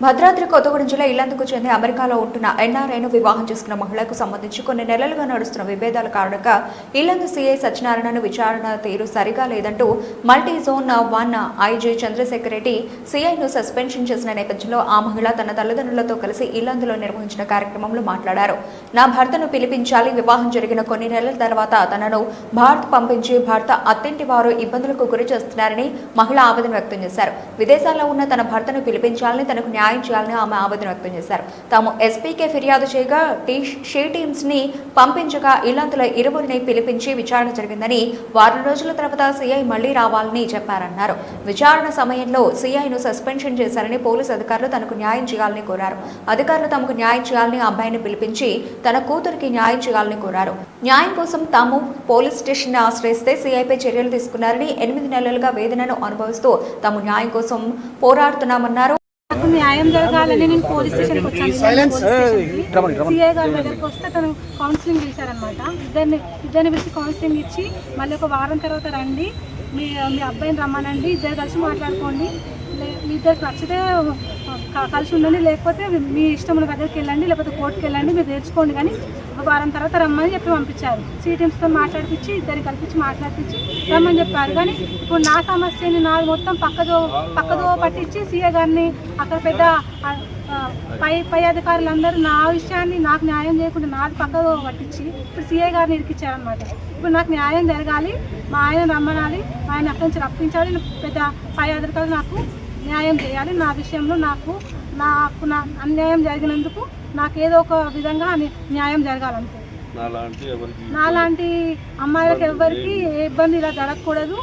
భద్రాద్రి కొత్తగూడెం జిల్లా ఇల్లందుకు చెంది అమెరికాలో ఉంటున్న ఎన్ఆర్ఐను వివాహం చేసుకున్న మహిళకు సంబంధించి కొన్ని నెలలుగా నడుస్తున్న విభేదాల కారణంగా ఇల్లందు సీఐ సత్యనారాయణను విచారణ తీరు సరిగా లేదంటూ multi zone one IG Chandrashekar Reddy సీఐను suspension చేసిన నేపథ్యంలో ఆ మహిళ తన తల్లిదండ్రులతో కలిసి ఇల్లందులో నిర్వహించిన కార్యక్రమంలో మాట్లాడారు. నా భర్తను పిలిపించాలి వివాహం జరిగిన కొన్ని నెలల తర్వాత తనను భారత్ పంపించి భర్త అత్తింటి వారు ఇబ్బందులకు గురి చేస్తున్నారని మహిళ ఆవేదన వ్యక్తం చేశారు. విదేశాల్లో ఉన్న తన భర్తను పిలిపించాలని తనకు న్యాయం న్యాయం చేయాలని ఆమె ఆవేదన వ్యక్తం చేశారు. తాము ఎస్పీకే ఫిర్యాదు చేయగా టీ షీ టీమ్స్ని పంపించగా ఇల్లంతుల ఇరువురిని పిలిపించి విచారణ జరిగిందని వారం రోజుల తర్వాత సీఐ మళ్ళీ రావాలని చెప్పారన్నారు. విచారణ సమయంలో సీఐను సస్పెన్షన్ చేశారని పోలీసు అధికారులు తనకు న్యాయం చేయాలని కోరారు. అధికారులు తమకు న్యాయం చేయాలని అబ్బాయిని పిలిపించి తన కూతురికి న్యాయం చేయాలని కోరారు. న్యాయం కోసం తాము పోలీస్ స్టేషన్ ఆశ్రయిస్తే సీఐపై చర్యలు తీసుకున్నారని ఎనిమిది నెలలుగా వేదనను అనుభవిస్తూ తాము న్యాయం కోసం పోరాడుతున్నామన్నారు. నాకు న్యాయం జరగాలని నేను పోలీస్ స్టేషన్కి వచ్చాను. సిఐ గారి దగ్గరికి వస్తే తను కౌన్సిలింగ్ పిలిచారనమాట ఇద్దరిని ఇద్దరిని పిలిచి కౌన్సిలింగ్ ఇచ్చి మళ్ళీ ఒక వారం తర్వాత రండి. మీ మీ అబ్బాయిని రమ్మనండి. ఇద్దరు కలిసి మాట్లాడుకోండి. మీ ఇద్దరికి నచ్చితే క- కలిసి ఉండండి. లేకపోతే మీ ఇష్టం ఉన్న దగ్గరికి వెళ్ళండి లేకపోతే కోర్టుకి వెళ్ళండి మీరు తెచ్చుకోండి కానీ ఒక వారం తర్వాత రమ్మని చెప్పి పంపించారు. సీటీఎంస్తో మాట్లాడిపించి ఇద్దరిని కల్పించి మాట్లాడిపించి రమ్మని చెప్పారు. కానీ ఇప్పుడు నా సమస్యని నాది మొత్తం పక్కదో పక్కదో పట్టించి సీఏ గారిని అక్కడ పెద్ద పై పై అధికారులందరూ నా విషయాన్ని నాకు న్యాయం చేయకుండా నాది పక్కదో పట్టించి ఇప్పుడు సీఏ గారిని ఇరికిచ్చారనమాట ఇప్పుడు నాకు న్యాయం జరగాలి మా ఆయన రమ్మనాలి ఆయన అక్కడి నుంచి రప్పించాలి పెద్ద పై అధికారులు నాకు న్యాయం చేయాలి. నా విషయంలో నాకు నాకు నా అన్యాయం జరిగినందుకు నాకు ఏదో ఒక విధంగా న్యాయం జరగాలంతే. నాలాంటి అమ్మాయిలకు ఎవరికి ఏ ఇబ్బంది ఇలా జరగకూడదు.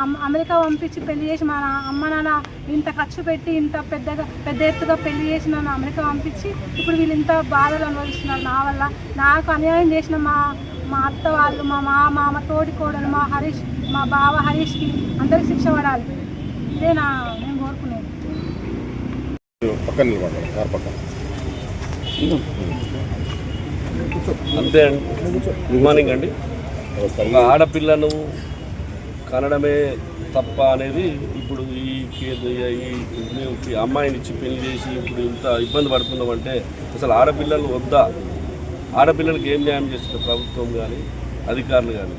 అమ్- అమెరికా పంపించి పెళ్ళి చేసి మా నా- అమ్మ నాన్న ఇంత ఖర్చు పెట్టి ఇంత పెద్దగా పెద్ద ఎత్తుగా పెళ్ళి చేసి నన్ను అమెరికా పంపించి ఇప్పుడు వీళ్ళు ఇంత బాధలు అనుభవిస్తున్నారు. నా వల్ల నాకు అన్యాయం చేసిన మా మా అత్త వాళ్ళు మా మామ మా తోడి కోడలు మా హరీష్ మా బావ హరీష్కి అందరికి శిక్ష పడాలి. ఇదే నా నేను కోరుకునేది. పక్కన నిలబడాలి కార్ పక్కన. అంతే అండి. గుడ్ మార్నింగ్ అండి. ఒక ఆడపిల్లను కనడమే తప్ప అనేది ఇప్పుడు ఈ ఈ అమ్మాయిని ఇచ్చి పెళ్ళి చేసి ఇప్పుడు ఇంత ఇబ్బంది పడుతున్నామంటే అసలు ఆడపిల్లలు వద్దా? ఆడపిల్లలకి ఏం న్యాయం చేస్తుంది ప్రభుత్వం కానీ అధికారులు కానీ?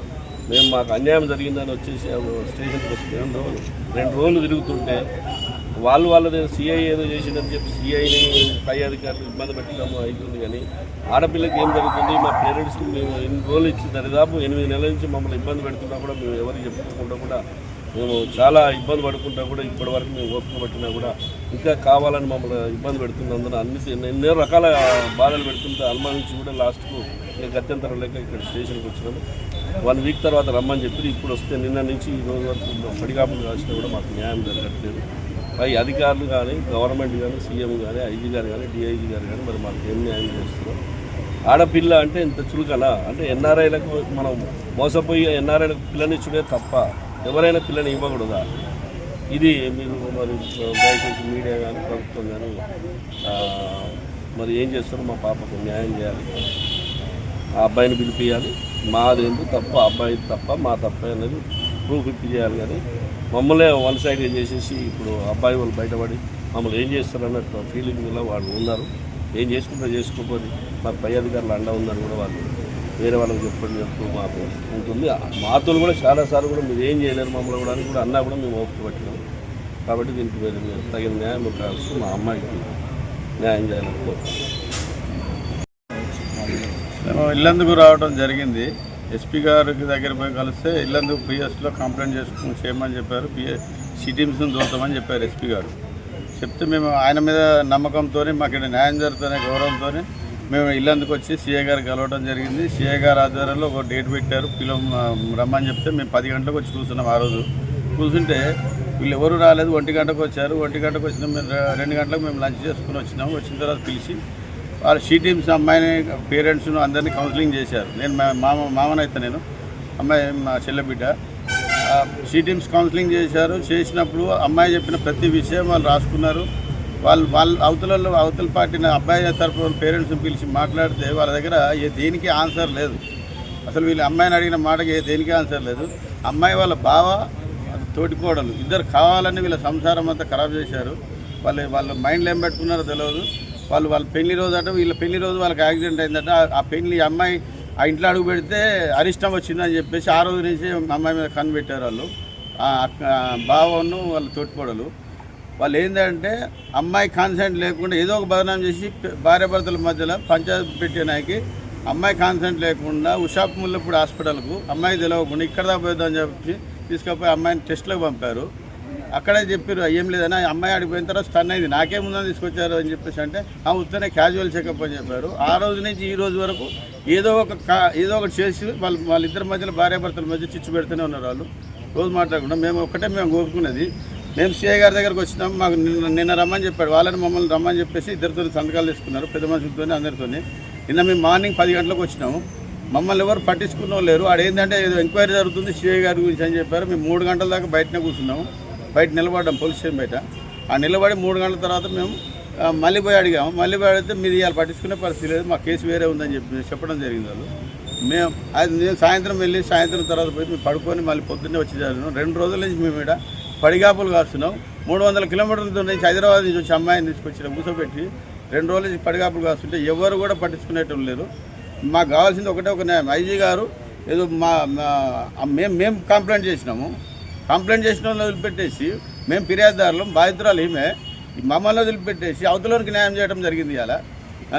మేము మాకు అన్యాయం జరిగిందని వచ్చేసి స్టేషన్కి వస్తే రెండు రోజులు రెండు రోజులు తిరుగుతుంటే వాళ్ళు వాళ్ళది సిఐ ఏదో చేసిందని చెప్పి సిఐని పై అధికారులు ఇబ్బంది పెట్టడం అవుతుంది కానీ ఆడపిల్లకి ఏం జరుగుతుంది? మా పేరెంట్స్కి మేము ఎన్ని రోజులు ఇచ్చి దరిదాపు ఎనిమిది నెలల నుంచి మమ్మల్ని ఇబ్బంది పెడుతున్నా కూడా మేము ఎవరికి చెప్పుకోకుండా కూడా మేము చాలా ఇబ్బంది పడుకుంటా కూడా ఇప్పటి వరకు మేము ఓపిక పట్టినా కూడా ఇంకా కావాలని మమ్మల్ని ఇబ్బంది పెడుతున్నందున అన్ని ఎన్నో రకాల బాధలు పెడుతుంటే అనుమానించి కూడా లాస్ట్కు ఇంకా గత్యంతరం లేక ఇక్కడ స్టేషన్కి వచ్చినాము. వన్ వీక్ తర్వాత రమ్మని చెప్పి ఇప్పుడు వస్తే నిన్న నుంచి ఈ రోజు వరకు పడిగాపులు కాల్చినా కూడా మాకు న్యాయం జరగట్లేదు. పై అధికారులు కానీ గవర్నమెంట్ కానీ సీఎం కానీ ఐజీ గారు కానీ డిఐజీ గారు కానీ మరి మాకు ఏం న్యాయం చేస్తున్నారు? ఆడపిల్ల అంటే ఇంత చులకనా అంటే ఎన్ఆర్ఐలకు మనం మోసపోయి ఎన్ఆర్ఐలకు పిల్లనిచ్చుడే తప్ప ఎవరైనా పిల్లని ఇవ్వకూడదా? ఇది మీరు మరి దయచేసి మీడియా కానీ ప్రభుత్వం కానీ మరి ఏం చేస్తారో మా పాపకు న్యాయం చేయాలి. ఆ అబ్బాయిని పిలిపియాలి. మాదేందు తప్ప అబ్బాయి తప్ప మా తప్ప అనేది ప్రూఫ్ ఇప్పి చేయాలి కానీ మమ్మల్ని వన్ సైడ్గా చేసేసి ఇప్పుడు అబ్బాయి వాళ్ళు బయటపడి మమ్మల్ని ఏం చేస్తారన్నట్టు ఫీలింగ్లో వాళ్ళు ఉన్నారు. ఏం చేసుకుంటారో చేసుకోకపోతే మాకు పై అధికారులు అండ ఉందని కూడా వాళ్ళు వేరే వాళ్ళకి చెప్పండి చెప్తూ మాకు ఉంటుంది మాతో కూడా చాలాసార్లు కూడా మీరు ఏం చేయలేరు మమ్మల్ని కూడా అని కూడా అన్నా కూడా మేము ఓపిక పెట్టినాం. కాబట్టి దీనికి వేరే మీరు తగిన న్యాయం కావచ్చు మా అమ్మాయికి న్యాయం చేయాలని మేము ఇల్లందుకు రావడం జరిగింది. ఎస్పీ గారికి దగ్గర పోయి కలిస్తే ఇల్లందుకు పిఎస్లో కంప్లైంట్ చేసుకుని చేయమని చెప్పారు. పిఎస్ సిటీమ్స్ని దోతామని చెప్పారు ఎస్పీ గారు. చెప్తే మేము ఆయన మీద నమ్మకంతో మాకు ఇక్కడ న్యాయం జరుగుతున్న గౌరవంతో మేము ఇల్లందుకు వచ్చి సీఏ గారు కలవడం జరిగింది. సీఏ గారు ఆధ్వర్యంలో ఒక డేట్ పెట్టారు. పిలం రమ్మని చెప్తే మేము పది గంటలకు వచ్చి కూర్చున్నాం ఆ రోజు. కూర్చుంటే వీళ్ళు ఎవరు రాలేదు. ఒంటి గంటకు వచ్చారు. ఒంటి గంటకు వచ్చిన మేము రెండు గంటలకు మేము లంచ్ చేసుకుని వచ్చినాము. వచ్చిన తర్వాత పిలిచి వాళ్ళ షీ టీమ్స్ అమ్మాయిని పేరెంట్స్ను అందరినీ కౌన్సిలింగ్ చేశారు. నేను మా మామ మామనైతే నేను. అమ్మాయి మా చెల్లె బిడ్డ. షీ టీమ్స్ కౌన్సిలింగ్ చేశారు. చేసినప్పుడు అమ్మాయి చెప్పిన ప్రతి విషయం వాళ్ళు రాసుకున్నారు. వాళ్ళు వాళ్ళ అవతలలో అవతల పార్టీ అబ్బాయి తరఫున పేరెంట్స్ని పిలిచి మాట్లాడితే వాళ్ళ దగ్గర ఏ దేనికి ఆన్సర్ లేదు. అసలు వీళ్ళు అమ్మాయిని అడిగిన మాటకి ఏ దేనికి ఆన్సర్ లేదు. అమ్మాయి వాళ్ళ బావ తోటికోడలు ఇద్దరు కావాలని వీళ్ళ సంసారం అంతా ఖరాబ్ చేశారు. వాళ్ళు వాళ్ళ మైండ్లో ఏం పెట్టుకున్నారో తెలియదు వాళ్ళు వాళ్ళ పెళ్ళి రోజు అంటే వీళ్ళ పెళ్ళి రోజు వాళ్ళకి యాక్సిడెంట్ అయిందట. ఆ- పెళ్ళి అమ్మాయి ఆ ఇంట్లో అడుగు పెడితే అరిష్టం వచ్చిందని చెప్పేసి ఆ రోజు నుంచి అమ్మాయి మీద కనిపెట్టారు వాళ్ళు. బావను వాళ్ళ తోటికోడలు వాళ్ళు ఏంటంటే అమ్మాయి కాన్సెంట్ లేకుండా ఏదో ఒక బదనాం చేసి భార్యాభర్తల మధ్యలో పంచాయతీ పెట్టినాకి అమ్మాయి కాన్సెంట్ లేకుండా ఉషాప్ ముల్లపూడి హాస్పిటల్కు అమ్మాయి తెలవకుండా ఇక్కడ దాకా చెప్పి తీసుకుపోయి అమ్మాయిని టెస్ట్లకు పంపారు. అక్కడే చెప్పారు ఏం లేదని అమ్మాయి ఆడిపోయిన తర్వాత స్టన్ అయింది నాకేముందని తీసుకొచ్చారు అని చెప్పేసి అంటే ఆ ఉత్తనే క్యాజువల్ చెకప్ అని చెప్పారు. ఆ రోజు నుంచి ఈ రోజు వరకు ఏదో ఒక కా- ఏదో ఒకటి చేసి వాళ్ళు వాళ్ళిద్దరి మధ్యలో భార్యాభర్తల మధ్య చిచ్చు పెడుతూనే ఉన్నారు వాళ్ళు. రోజు మాట్లాడకుండా మేము ఒక్కటే మేము కోరుకున్నది మేము సిఐ గారి దగ్గరకు వచ్చినాం. మాకు నిన్న నిన్న రమ్మని చెప్పాడు. వాళ్ళని మమ్మల్ని రమ్మని చెప్పేసి ఇద్దరితో సంతకాలు తీసుకున్నారు. పెద్ద మనుషులతో అందరితో నిన్న మేము మార్నింగ్ పది గంటలకు వచ్చినాము. మమ్మల్ని ఎవరు పట్టించుకున్న వాళ్ళు లేరు. ఆడ ఏంటంటే ఏదో ఎంక్వైరీ జరుగుతుంది సిఐ గారి గురించి అని చెప్పారు. మేము మూడు గంటల దాకా బయటనే కూర్చున్నాము. బయట నిలబడ్డాం పోలీస్ స్టేషన్ బయట. ఆ నిలబడి మూడు గంటల తర్వాత మేము మళ్ళీ పోయి అడిగాము. మళ్ళీ పోయి అడిగితే మీరు ఇవాళ పట్టించుకునే పరిస్థితి లేదు. మా కేసు వేరే ఉందని చెప్పి చెప్పడం జరిగింది వాళ్ళు. మేము అది నేను సాయంత్రం వెళ్ళి సాయంత్రం తర్వాత పోయి మేము పడుకొని మళ్ళీ పొద్దున్నే వచ్చి జరిగినాం. రెండు రోజుల నుంచి మేము ఇక్కడ పడిగాపులు కాస్తున్నాం. మూడు వందల కిలోమీటర్ల దూరం నుంచి హైదరాబాద్ నుంచి వచ్చి అమ్మాయిని తీసుకొచ్చిన కూర్చోబెట్టి రెండు రోజుల నుంచి పడిగాపులు కాస్తుంటే ఎవరు కూడా పట్టించుకునేటం లేరు. మాకు కావాల్సింది ఒకటే ఒక న్యాయం. ఐజీ గారు ఏదో మా మా- మేము మేము కంప్లైంట్ చేసినాము. కంప్లైంట్ చేసిన వదిలిపెట్టేసి మేము ఫిర్యాదుదారులం బాధితురాలు ఈమె మమ్మల్ని వదిలిపెట్టేసి అవతలకి న్యాయం చేయడం జరిగింది ఇలా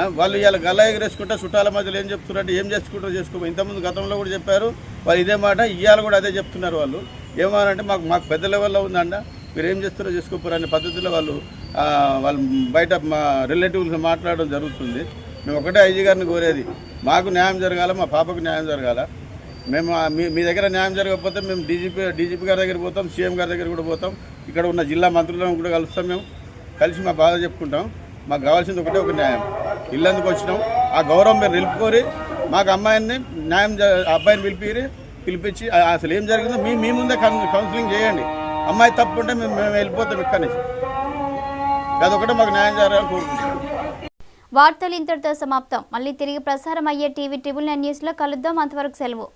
వాళ్ళు ఇవాళ గల్లా ఎగరేసుకుంటే చుట్టాల మధ్యలో ఏం చెప్తున్నారంటే ఏం చేసుకుంటారో చేసుకో ఇంతకుముందు గతంలో కూడా చెప్పారు. వాళ్ళు ఇదే మాట ఇవాళ కూడా అదే చెప్తున్నారు వాళ్ళు. ఏమనంటే మాకు మాకు పెద్ద లెవెల్లో ఉందంట. మీరు ఏం చేస్తారో చేసుకోపోరు అనే పద్ధతిలో వాళ్ళు వాళ్ళు బయట మా రిలేటివ్స్ మాట్లాడడం జరుగుతుంది. మేము ఒకటే ఐజీ గారిని కోరేది మాకు న్యాయం జరగాల మా పాపకు న్యాయం జరగాల. మేము మీ మీ దగ్గర న్యాయం జరగకపోతే మేము డీజీపీ డీజీపీ గారి దగ్గర పోతాం సీఎం గారి దగ్గర కూడా పోతాం. ఇక్కడ ఉన్న జిల్లా మంత్రులను కూడా కలుస్తాం మేము. కలిసి మా బాధ చెప్పుకుంటాం. మాకు కావాల్సింది ఒకటే ఒక న్యాయం. ఇల్లందుకు వచ్చినాం. ఆ గౌరవం మీరు నిలుపుకొని మాకు అమ్మాయిని న్యాయం అబ్బాయిని పిలిపి పిలిపించి అసలు ఏం జరిగిందో మీ మీ ముందే కౌన్సిలింగ్ చేయండి. అమ్మాయి తప్పు ఉంటే మేము మేము వెళ్ళిపోతాం ఇక్కడి నుంచి. అదొకటే మాకు న్యాయం జరగాలని కోరుకుంటున్నాం. వార్తలు ఇంతటితో సమాప్తం. మళ్ళీ తిరిగి ప్రసారం అయ్యే టీవీ ట్రిబుల్ నైన్ న్యూస్లో కలుద్దాం. అంతవరకు సెలవు.